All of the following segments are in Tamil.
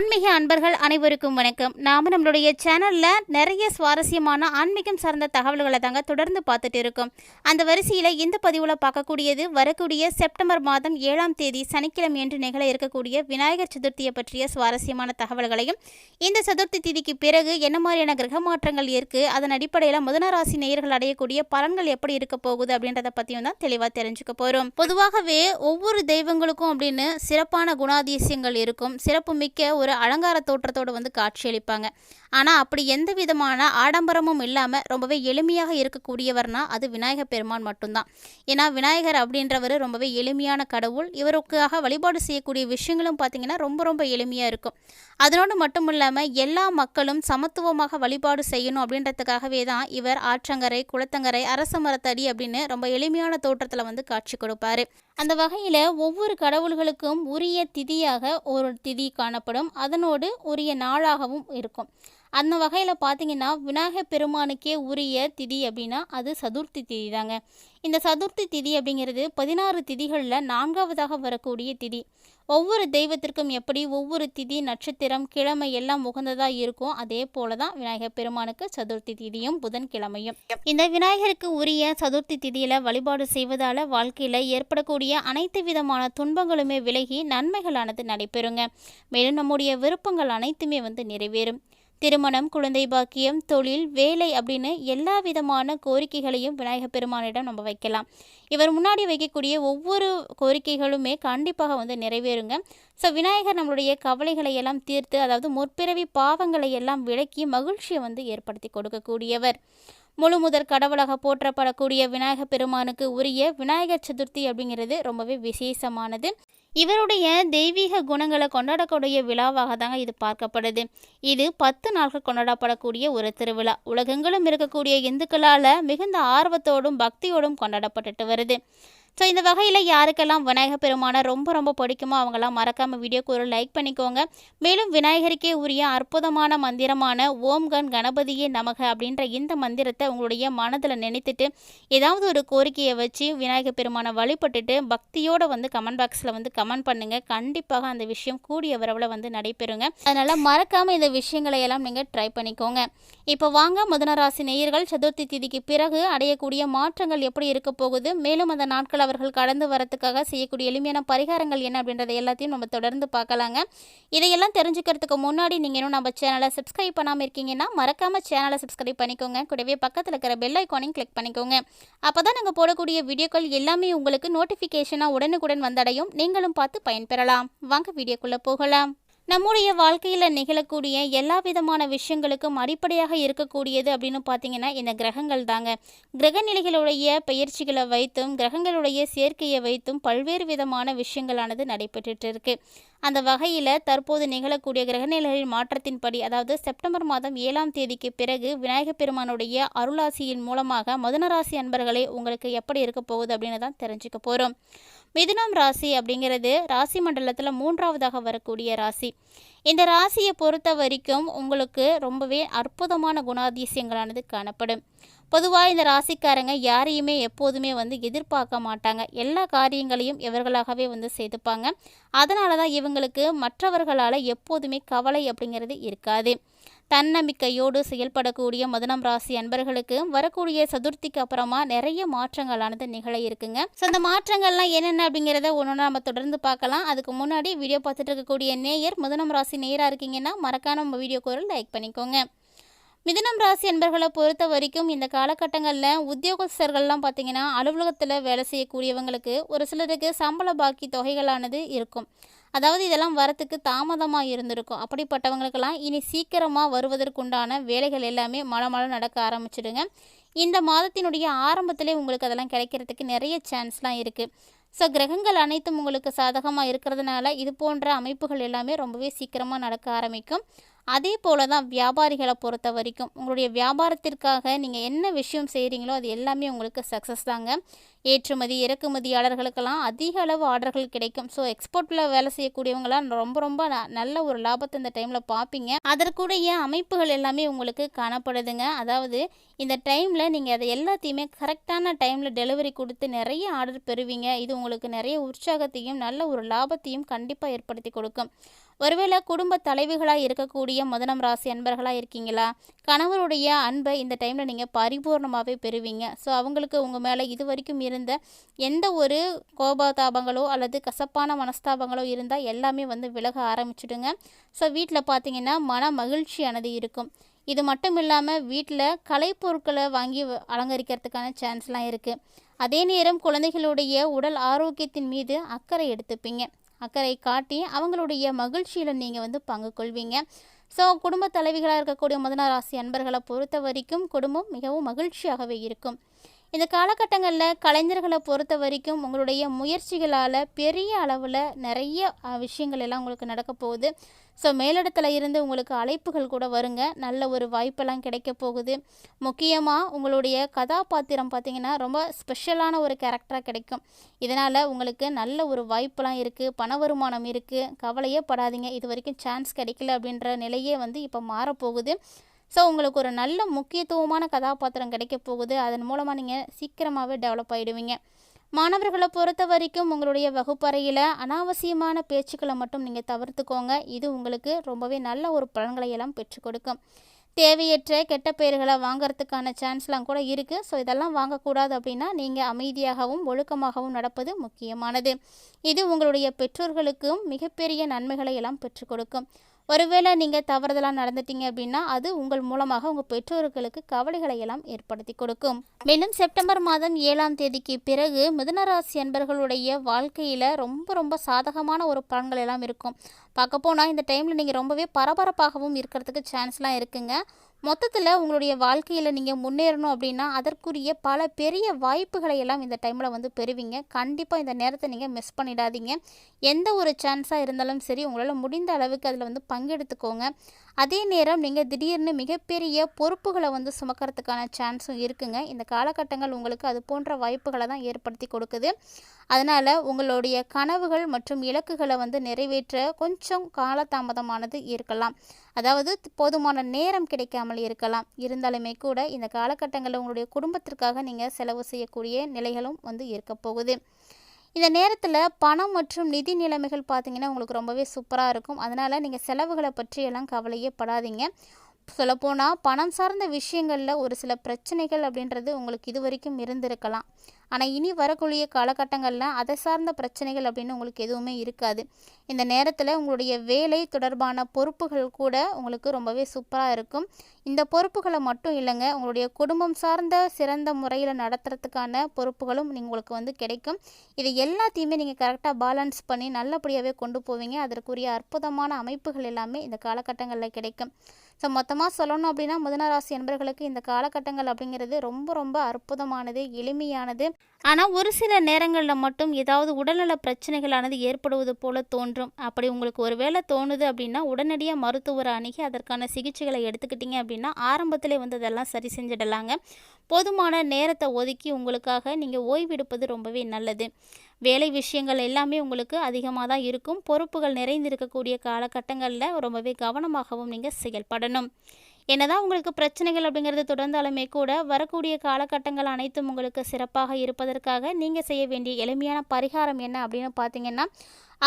ஆன்மீக அன்பர்கள் அனைவருக்கும் வணக்கம். நாம் நம்மளுடைய சேனலில் நிறைய சுவாரஸ்யமான ஆன்மீகம் சார்ந்த தகவல்களை தாங்க தொடர்ந்து பார்த்துட்டு இருக்கோம். அந்த வரிசையில் இந்த பதிவில் பார்க்கக்கூடியது வரக்கூடிய செப்டம்பர் மாதம் ஏழாம் தேதி சனிக்கிழமை என்று நிகழ இருக்கக்கூடிய விநாயகர் சதுர்த்தியை பற்றிய சுவாரஸ்யமான தகவல்களையும் இந்த சதுர்த்தி திதிக்கு பிறகு என்ன மாதிரியான கிரக மாற்றங்கள் இருக்குது அதன் அடிப்படையில் முதன ராசி நேயர்கள் அடையக்கூடிய பலன்கள் எப்படி இருக்க போகுது அப்படின்றத பற்றியும் தான் தெளிவாக தெரிஞ்சுக்க போகிறோம் பொதுவாகவே ஒவ்வொரு தெய்வங்களுக்கும் அப்படின்னு சிறப்பான குணாதிசயங்கள் இருக்கும். சிறப்புமிக்க ஒரு அலங்கார தோற்றத்தோடு வந்து காட்சியளிப்பாங்க. ஆனால் அப்படி எந்த விதமான ஆடம்பரமும் இல்லாமல் ரொம்பவே எளிமையாக இருக்கக்கூடியவர்னா அது விநாயகர் பெருமான் மட்டும்தான். ஏன்னா விநாயகர் அப்படின்றவர் ரொம்பவே எளிமையான கடவுள். இவருக்காக வழிபாடு செய்யக்கூடிய விஷயங்களும் பார்த்தீங்கன்னா ரொம்ப ரொம்ப எளிமையாக இருக்கும். அதனோடு மட்டும் இல்லாமல் எல்லா மக்களும் சமத்துவமாக வழிபாடு செய்யணும் அப்படின்றதுக்காகவே தான் இவர் ஆற்றங்கரை குளத்தங்கரை அரச மரத்தடி அப்படின்னு ரொம்ப எளிமையான தோற்றத்தில் வந்து காட்சி கொடுப்பாரு. அந்த வகையில் ஒவ்வொரு கடவுள்களுக்கும் உரிய திதியாக ஒரு திதி காணப்படும். அதனோடு உரிய நாளாகவும் இருக்கும். அந்த வகையில் பார்த்தீங்கன்னா விநாயகர் பெருமானுக்கே உரிய திதி அப்படின்னா அது சதுர்த்தி திதி தாங்க இந்த சதுர்த்தி திதி அப்படிங்கிறது பதினாறு திதிகளில் நான்காவதாக வரக்கூடிய திதி. ஒவ்வொரு தெய்வத்திற்கும் எப்படி ஒவ்வொரு திதி நட்சத்திரம் கிழமை எல்லாம் உகந்ததாக இருக்கும் அதே போல தான் விநாயகர் பெருமானுக்கு சதுர்த்தி திதியும் புதன்கிழமையும். இந்த விநாயகருக்கு உரிய சதுர்த்தி திதியில் வழிபாடு செய்வதால் வாழ்க்கையில் ஏற்படக்கூடிய அனைத்து விதமான துன்பங்களுமே விலகி நன்மைகளானது நடைபெறுங்க. மேலும் நம்முடைய விருப்பங்கள் அனைத்துமே வந்து நிறைவேறும். திருமணம் குழந்தை பாக்கியம் தொழில் வேலை அப்படின்னு எல்லா விதமான கோரிக்கைகளையும் விநாயகர் பெருமானிடம் நம்ம வைக்கலாம். இவர் முன்னாடி வைக்கக்கூடிய ஒவ்வொரு கோரிக்கைகளுமே கண்டிப்பாக வந்து நிறைவேறுங்க. ஸோ விநாயகர் நம்மளுடைய கவலைகளை எல்லாம் தீர்த்து அதாவது முற்பிறவி பாவங்களை எல்லாம் விலக்கி மகிழ்ச்சியை வந்து ஏற்படுத்தி கொடுக்கக்கூடியவர். முழு முதற் கடவுளாக போற்றப்படக்கூடிய விநாயகப் பெருமானுக்கு உரிய விநாயகர் சதுர்த்தி அப்படிங்கிறது ரொம்பவே விசேஷமானது. இவருடைய தெய்வீக குணங்களை கொண்டாடக்கூடிய விழாவாக தாங்க இது பார்க்கப்படுது. இது பத்து நாட்கள் கொண்டாடப்படக்கூடிய ஒரு திருவிழா. உலகெங்கிலும் இருக்கக்கூடிய இந்துக்களால் மிகுந்த ஆர்வத்தோடும் பக்தியோடும் கொண்டாடப்பட்டுட்டு வருது. ஸோ இந்த வகையில் யாருக்கெல்லாம் விநாயகர் பெருமானை ரொம்ப ரொம்ப பிடிக்குமோ அவங்கெல்லாம் மறக்காமல் வீடியோக்கு ஒரு லைக் பண்ணிக்கோங்க. மேலும் விநாயகருக்கே உரிய அற்புதமான மந்திரமான ஓம் கண் கணபதியே நமக அப்படின்ற இந்த மந்திரத்தை உங்களுடைய மனதில் நினைத்துட்டு ஏதாவது ஒரு கோரிக்கையை வச்சு விநாயகர் பெருமானை வழிபட்டுட்டு பக்தியோடு வந்து கமெண்ட் பாக்ஸில் வந்து கமெண்ட் பண்ணுங்கள் கண்டிப்பாக அந்த விஷயம் கூடிய விரைவில் வந்து நடைபெறுங்க. அதனால் மறக்காமல் இந்த விஷயங்களை எல்லாம் நீங்கள் ட்ரை பண்ணிக்கோங்க. இப்போ வாங்க முதனராசி நேயர்கள் சதுர்த்தி திதிக்கு பிறகு அடையக்கூடிய மாற்றங்கள் எப்படி இருக்க போகுது? மேலும் அந்த நாட்கள் அவர்கள் கடந்து வரத்துக்காக செய்யக்கூடிய எளிமையான பரிகாரங்கள் என்ன அப்படின்றத எல்லாத்தையும் நம்ம தொடர்ந்து பார்க்கலாங்க. இதையெல்லாம் தெரிஞ்சுக்கிறதுக்கு முன்னாடி நீங்கள் இன்னும் நம்ம சேனலை சப்ஸ்கிரைப் பண்ணாமல் இருக்கீங்கன்னா மறக்காமல் சேனலை சப்ஸ்கிரைப் பண்ணிக்கோங்க. கூடவே பக்கத்தில் இருக்கிற பெல் ஐக்கானையும் கிளிக் பண்ணிக்கோங்க. அப்போ தான் நாங்கள் போடக்கூடிய வீடியோக்கள் எல்லாமே உங்களுக்கு நோட்டிஃபிகேஷனாக உடனுக்குடன் வந்தடையும். நீங்களும் பார்த்து பயன்பெறலாம். வாங்க வீடியோக்குள்ளே போகலாம். நம்முடைய வாழ்க்கையில் நிகழக்கூடிய எல்லா விதமான விஷயங்களுக்கும் அடிப்படையாக இருக்கக்கூடியது அப்படின்னு பார்த்தீங்கன்னா இந்த கிரகங்கள் தாங்க. கிரகநிலைகளுடைய பயிற்சிகளை வைத்தும் கிரகங்களுடைய சேர்க்கையை வைத்தும் பல்வேறு விதமான விஷயங்களானது நடைபெற்றுட்டு இருக்கு. அந்த வகையில் தற்போது நிகழக்கூடிய கிரகநிலைகளின் மாற்றத்தின்படி அதாவது செப்டம்பர் மாதம் ஏழாம் தேதிக்கு பிறகு விநாயகப் பெருமானுடைய அருளாசியின் மூலமாக மதுனராசி அன்பர்களே உங்களுக்கு எப்படி இருக்க போகுது அப்படின்னு தான் தெரிஞ்சுக்க போகிறோம் மிதுனம் ராசி அப்படிங்கிறது ராசி மண்டலத்தில் மூன்றாவதாக வரக்கூடிய ராசி. இந்த ராசியை பொறுத்த வரைக்கும் உங்களுக்கு ரொம்பவே அற்புதமான குணாதிசயங்களானது காணப்படும். பொதுவாக இந்த ராசிக்காரங்க யாரையுமே எப்போதுமே வந்து எதிர்பார்க்க மாட்டாங்க. எல்லா காரியங்களையும் இவர்களாகவே வந்து செய்துப்பாங்க அதனால தான் இவங்களுக்கு மற்றவர்களால் எப்போதுமே கவலை அப்படிங்கிறது இருக்காது. தன்னம்பிக்கையோடு செயல்படக்கூடிய மதுனம் ராசி அன்பர்களுக்கு வரக்கூடிய சதுர்த்திக்கு அப்புறமா நிறைய மாற்றங்களானது நிகழ இருக்குங்க. ஸோ அந்த மாற்றங்கள்லாம் என்னென்ன அப்படிங்கிறத ஒன்று நம்ம தொடர்ந்து பார்க்கலாம். அதுக்கு முன்னாடி வீடியோ பார்த்துட்டு இருக்கக்கூடிய நேயர் மதுனம் ராசி நேராக இருக்கீங்கன்னா மறக்காம நம்ம வீடியோக்கு ஒரு லைக் பண்ணிக்கோங்க. மிதுனம் ராசி அன்பர்களை பொறுத்த வரைக்கும் இந்த காலகட்டங்களில் உத்தியோகஸ்தர்கள்லாம் பார்த்தீங்கன்னா அலுவலகத்தில் வேலை செய்யக்கூடியவங்களுக்கு ஒரு சிலருக்கு சம்பள பாக்கி தொகைகளானது இருக்கும். அதாவது இதெல்லாம் வரத்துக்கு தாமதமாக இருந்திருக்கும். அப்படிப்பட்டவங்களுக்கெல்லாம் இனி சீக்கிரமாக வருவதற்குண்டான வேலைகள் எல்லாமே மழை மழை நடக்க ஆரம்பிச்சிடுங்க. இந்த மாதத்தினுடைய ஆரம்பத்திலே உங்களுக்கு அதெல்லாம் கிடைக்கிறதுக்கு நிறைய சான்ஸ்லாம் இருக்குது ஸோ கிரகங்கள் அனைத்தும் உங்களுக்கு சாதகமாக இருக்கிறதுனால இது போன்ற அமைப்புகள் எல்லாமே ரொம்பவே சீக்கிரமாக நடக்க ஆரம்பிக்கும். அதே போல தான் வியாபாரிகளை பொறுத்த வரைக்கும் உங்களுடைய வியாபாரத்திற்காக நீங்கள் என்ன விஷயம் செய்கிறீங்களோ அது எல்லாமே உங்களுக்கு சக்ஸஸ் தாங்க. ஏற்றுமதி இறக்குமதியாளர்களுக்கெல்லாம் அதிக அளவு ஆர்டர்கள் கிடைக்கும். ஸோ எக்ஸ்போர்ட்டில் வேலை செய்யக்கூடியவங்களாம் ரொம்ப ரொம்ப ந- நல்ல ஒரு லாபத்தை இந்த டைமில் பார்ப்பீங்க அதற்குடைய அமைப்புகள் எல்லாமே உங்களுக்கு காணப்படுதுங்க. அதாவது இந்த டைமில் நீங்கள் அதை எல்லாத்தையுமே கரெக்டான டைமில் டெலிவரி கொடுத்து நிறைய ஆர்டர் பெறுவீங்க. இது உங்களுக்கு நிறைய உற்சாகத்தையும் நல்ல ஒரு லாபத்தையும் கண்டிப்பாக ஏற்படுத்தி கொடுக்கும். ஒருவேளை குடும்ப தலைவிகளாக இருக்கக்கூடிய முதனம் ராசி அன்பர்களாக இருக்கீங்களா? கணவருடைய அன்பை இந்த டைமில் நீங்கள் பரிபூர்ணமாகவே பெறுவீங்க. ஸோ அவங்களுக்கு உங்கள் மேலே இது வரைக்கும் இருந்த எந்த ஒரு கோபதாபங்களோ அல்லது கசப்பான மனஸ்தாபங்களோ இருந்தால் எல்லாமே வந்து விலக ஆரம்பிச்சுடுங்க. ஸோ வீட்டில் பார்த்தீங்கன்னா மன மகிழ்ச்சியானது இருக்கும். இது மட்டும் இல்லாமல் வீட்டில் கலைப்பொருட்களை வாங்கி வ- அலங்கரிக்கிறதுக்கான சான்ஸ்லாம் இருக்குது அதே நேரம் குழந்தைகளுடைய உடல் ஆரோக்கியத்தின் மீது அக்கறை எடுத்துப்பீங்க. அக்கறை காட்டி அவங்களுடைய மகிழ்ச்சியில் நீங்கள் வந்து பங்கு கொள்வீங்க. ஸோ குடும்ப தலைவிகளாக இருக்கக்கூடிய மதன ராசி அன்பர்களை பொறுத்த வரைக்கும் குடும்பம் மிகவும் மகிழ்ச்சியாகவே இருக்கும். இந்த காலகட்டங்களில் கலைஞர்களை பொறுத்த வரைக்கும் உங்களுடைய முயற்சிகளால் பெரிய அளவில் நிறைய விஷயங்கள் எல்லாம் உங்களுக்கு நடக்க போகுது. ஸோ மேலிடத்துல இருந்து உங்களுக்கு அழைப்புகள் கூட வருங்க. நல்ல ஒரு வாய்ப்பெல்லாம் கிடைக்க போகுது. முக்கியமாக உங்களுடைய கதாபாத்திரம் பார்த்திங்கன்னா ரொம்ப ஸ்பெஷலான ஒரு கேரக்டராக கிடைக்கும். இதனால் உங்களுக்கு நல்ல ஒரு வாய்ப்பெல்லாம் இருக்குது பண வருமானம் இருக்குது கவலையே படாதீங்க. இது வரைக்கும் சான்ஸ் கிடைக்கல அப்படின்ற நிலையே வந்து இப்போ மாறப்போகுது ஸோ உங்களுக்கு ஒரு நல்ல முக்கியத்துவமான கதாபாத்திரம் கிடைக்க போகுது. அதன் மூலமாக நீங்கள் சீக்கிரமாகவே டெவலப் ஆகிடுவீங்க மாணவர்களை பொறுத்த வரைக்கும் உங்களுடைய வகுப்பறையில் அனாவசியமான பேச்சுக்களை மட்டும் நீங்கள் தவிர்த்துக்கோங்க. இது உங்களுக்கு ரொம்பவே நல்ல ஒரு பலன்களை எல்லாம் பெற்றுக் கொடுக்கும். தேவையற்ற கெட்ட பெயர்களை வாங்கிறதுக்கான சான்ஸ்லாம் கூட இருக்குது ஸோ இதெல்லாம் வாங்கக்கூடாது அப்படின்னா நீங்கள் அமைதியாகவும் ஒழுக்கமாகவும் நடப்பது முக்கியமானது. இது உங்களுடைய பெற்றோர்களுக்கும் மிகப்பெரிய நன்மைகளை எல்லாம் பெற்றுக் கொடுக்கும். ஒருவேளை நீங்கள் தவறுதலாக நடந்துட்டீங்க அப்படின்னா அது உங்கள் மூலமாக உங்கள் பெற்றோர்களுக்கு கவலைகளை எல்லாம் ஏற்படுத்தி கொடுக்கும். மேலும் செப்டம்பர் மாதம் ஏழாம் தேதிக்கு பிறகு மிதுனராசி அன்பர்களுடைய வாழ்க்கையில் ரொம்ப ரொம்ப சாதகமான ஒரு பலன்கள் எல்லாம் இருக்கும். பார்க்க போனால் இந்த டைமில் நீங்கள் ரொம்பவே பரபரப்பாகவும் இருக்கிறதுக்கு சான்ஸ்லாம் இருக்குங்க. மொத்தத்தில் உங்களுடைய வாழ்க்கையில் நீங்கள் முன்னேறணும் அப்படின்னா அதற்குரிய பல பெரிய வாய்ப்புகளை எல்லாம் இந்த டைமில் வந்து பெறுவீங்க. கண்டிப்பாக இந்த நேரத்தை நீங்கள் மிஸ் பண்ணிடாதீங்க. எந்த ஒரு சான்ஸாக இருந்தாலும் சரி உங்களால் முடிந்த அளவுக்கு அதில் வந்து பங்கெடுத்துக்கோங்க. அதே நேரம் நீங்கள் திடீர்னு மிகப்பெரிய பொறுப்புகளை வந்து சுமக்கிறதுக்கான சான்ஸும் இருக்குங்க. இந்த காலகட்டங்கள் உங்களுக்கு அது போன்ற வாய்ப்புகளை தான் ஏற்படுத்தி கொடுக்குது. அதனால் உங்களுடைய கனவுகள் மற்றும் இலக்குகளை வந்து நிறைவேற்ற கொஞ்சம் காலதாமதமானது இருக்கலாம். அதாவது போதுமான நேரம் கிடைக்காமல் இருக்கலாம். இருந்தாலுமே கூட இந்த காலகட்டங்களில் உங்களுடைய குடும்பத்திற்காக நீங்கள் செலவு செய்யக்கூடிய நிலைகளும் வந்து இருக்க போகுது. இந்த நேரத்தில் பணம் மற்றும் நிதி நிலைமைகள் பார்த்திங்கன்னா உங்களுக்கு ரொம்பவே சூப்பராக இருக்கும். அதனால் நீங்கள் செலவுகளை பற்றியெல்லாம் கவலையே படாதீங்க. சொல்லப்போனால் பணம் சார்ந்த விஷயங்களில் ஒரு சில பிரச்சனைகள் அப்படின்றது உங்களுக்கு இது வரைக்கும் இருந்திருக்கலாம். ஆனால் இனி வரக்கூடிய காலகட்டங்களில் அதை சார்ந்த பிரச்சனைகள் அப்படின்னு உங்களுக்கு எதுவுமே இருக்காது. இந்த நேரத்தில் உங்களுடைய வேலை தொடர்பான பொறுப்புகள் கூட உங்களுக்கு ரொம்பவே சூப்பராக இருக்கும். இந்த பொறுப்புகளை மட்டும் இல்லைங்க உங்களுடைய குடும்பம் சார்ந்த சிறந்த முறையில் நடத்துறதுக்கான பொறுப்புகளும் உங்களுக்கு வந்து கிடைக்கும். இது எல்லாத்தையுமே நீங்கள் கரெக்டாக பேலன்ஸ் பண்ணி நல்லபடியாகவே கொண்டு போவீங்க. அதற்குரிய அற்புதமான அமைப்புகள் எல்லாமே இந்த காலகட்டங்களில் கிடைக்கும். ஸோ மொத்தமாக சொல்லணும் அப்படின்னா முதனராசி என்பர்களுக்கு இந்த காலகட்டங்கள் அப்படிங்கிறது ரொம்ப ரொம்ப அற்புதமானது எளிமையானது. ஆனால் ஒரு சில நேரங்களில் மட்டும் ஏதாவது உடல்நல பிரச்சனைகளானது ஏற்படுவது போல தோன்றும். அப்படி உங்களுக்கு ஒரு வேளை தோணுது அப்படின்னா உடனடியாக மருத்துவரை அணுகி அதற்கான சிகிச்சைகளை எடுத்துக்கிட்டீங்க அப்படின்னா ஆரம்பத்திலே வந்து அதெல்லாம் சரி செஞ்சிடலாங்க. போதுமான நேரத்தை ஒதுக்கி உங்களுக்காக நீங்கள் ஓய்வெடுப்பது ரொம்பவே நல்லது. வேலை விஷயங்கள் எல்லாமே உங்களுக்கு அதிகமாக தான் இருக்கும். பொறுப்புகள் நிறைந்திருக்கக்கூடிய காலகட்டங்களில் ரொம்பவே கவனமாகவும் நீங்கள் செயல்படணும். என்னதான் உங்களுக்கு பிரச்சனைகள் அப்படிங்கிறது தொடர்ந்தாலுமே கூட வரக்கூடிய காலகட்டங்கள் அனைத்தும் உங்களுக்கு சிறப்பாக இருப்பதற்காக நீங்கள் செய்ய வேண்டிய எளிமையான பரிகாரம் என்ன அப்படின்னு பார்த்தீங்கன்னா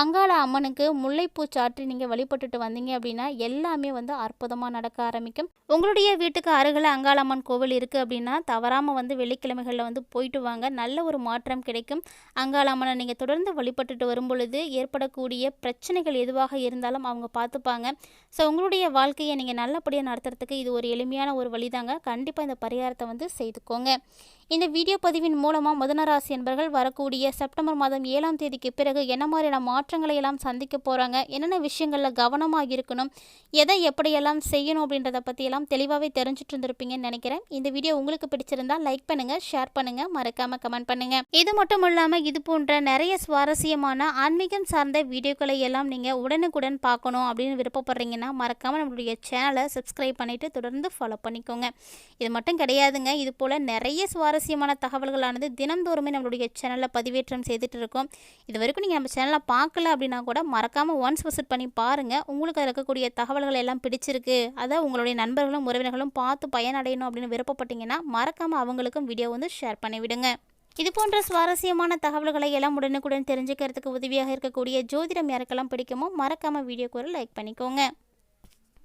அங்காள அம்மனுக்கு முல்லைப்பூ சாற்றி நீங்கள் வழிபட்டுட்டு வந்தீங்க அப்படின்னா எல்லாமே வந்து அற்புதமாக நடக்க ஆரம்பிக்கும். உங்களுடைய வீட்டுக்கு அருகில் அங்காளம்மன் கோவில் இருக்குது அப்படின்னா தவறாமல் வந்து வெள்ளிக்கிழமைகளில் வந்து போயிட்டு வாங்க. நல்ல ஒரு மாற்றம் கிடைக்கும். அங்காளம்மனை நீங்கள் தொடர்ந்து வழிபட்டுட்டு வரும் பொழுது ஏற்படக்கூடிய பிரச்சனைகள் எதுவாக இருந்தாலும் அவங்க பார்த்துப்பாங்க. ஸோ உங்களுடைய வாழ்க்கையை நீங்கள் நல்லபடியாக நடத்துறதுக்கு இது ஒரு எளிமையான ஒரு வழிதாங்க. கண்டிப்பாக இந்த பரிகாரத்தை வந்து செய்துக்கோங்க. இந்த வீடியோ பதிவின் மூலமாக முதனராசி என்பர்கள் வரக்கூடிய செப்டம்பர் மாதம் ஏழாம் தேதிக்கு பிறகு என்ன மாதிரியான மாற்றங்களை எல்லாம் சந்திக்க போகிறாங்க என்னென்ன விஷயங்களில் கவனமாக இருக்கணும்? எதை எப்படியெல்லாம் செய்யணும் அப்படின்றத பற்றியெல்லாம் தெளிவாகவே தெரிஞ்சுட்டு இருந்திருப்பீங்கன்னு நினைக்கிறேன். இந்த வீடியோ உங்களுக்கு பிடிச்சிருந்தா லைக் பண்ணுங்கள் ஷேர் பண்ணுங்கள் மறக்காமல் கமெண்ட் பண்ணுங்கள் இது மட்டும் இல்லாமல் இது போன்ற நிறைய சுவாரஸ்யமான ஆன்மீகம் சார்ந்த வீடியோக்களை எல்லாம் நீங்கள் உடனுக்குடன் பார்க்கணும் அப்படின்னு விருப்பப்படுறீங்கன்னா மறக்காமல் நம்மளுடைய சேனலை சப்ஸ்கிரைப் பண்ணிவிட்டு தொடர்ந்து ஃபாலோ பண்ணிக்கோங்க. இது மட்டும் கிடையாதுங்க. இது போல் நிறைய சுவாரஸ்யமான தகவல்களானது தினந்தோறுமே நம்மளுடைய சேனலில் பதிவேற்றம் செய்துட்டு இருக்கோம். இது வரைக்கும் நீங்கள் நம்ம சேனலை பார்க்கல அப்படின்னா கூட மறக்காமல் ஒன்ஸ் விசிட் பண்ணி பாருங்கள் உங்களுக்கு அதில் இருக்கக்கூடிய தகவல்கள் எல்லாம் பிடிச்சிருக்கு. அதை உங்களுடைய நண்பர்களும் உறவினர்களும் பார்த்து பயனடையணும் அப்படின்னு விருப்பப்பட்டீங்கன்னா மறக்காமல் அவங்களுக்கும் வீடியோ வந்து ஷேர் பண்ணி விடுங்க இது போன்ற சுவாரஸ்யமான தகவல்களை எல்லாம் உடனுக்குடன் தெரிஞ்சுக்கிறதுக்கு உதவியாக இருக்கக்கூடிய ஜோதிடம் யாருக்கெல்லாம் பிடிக்குமோ மறக்காமல் வீடியோக்கு ஒரு லைக் பண்ணிக்கோங்க.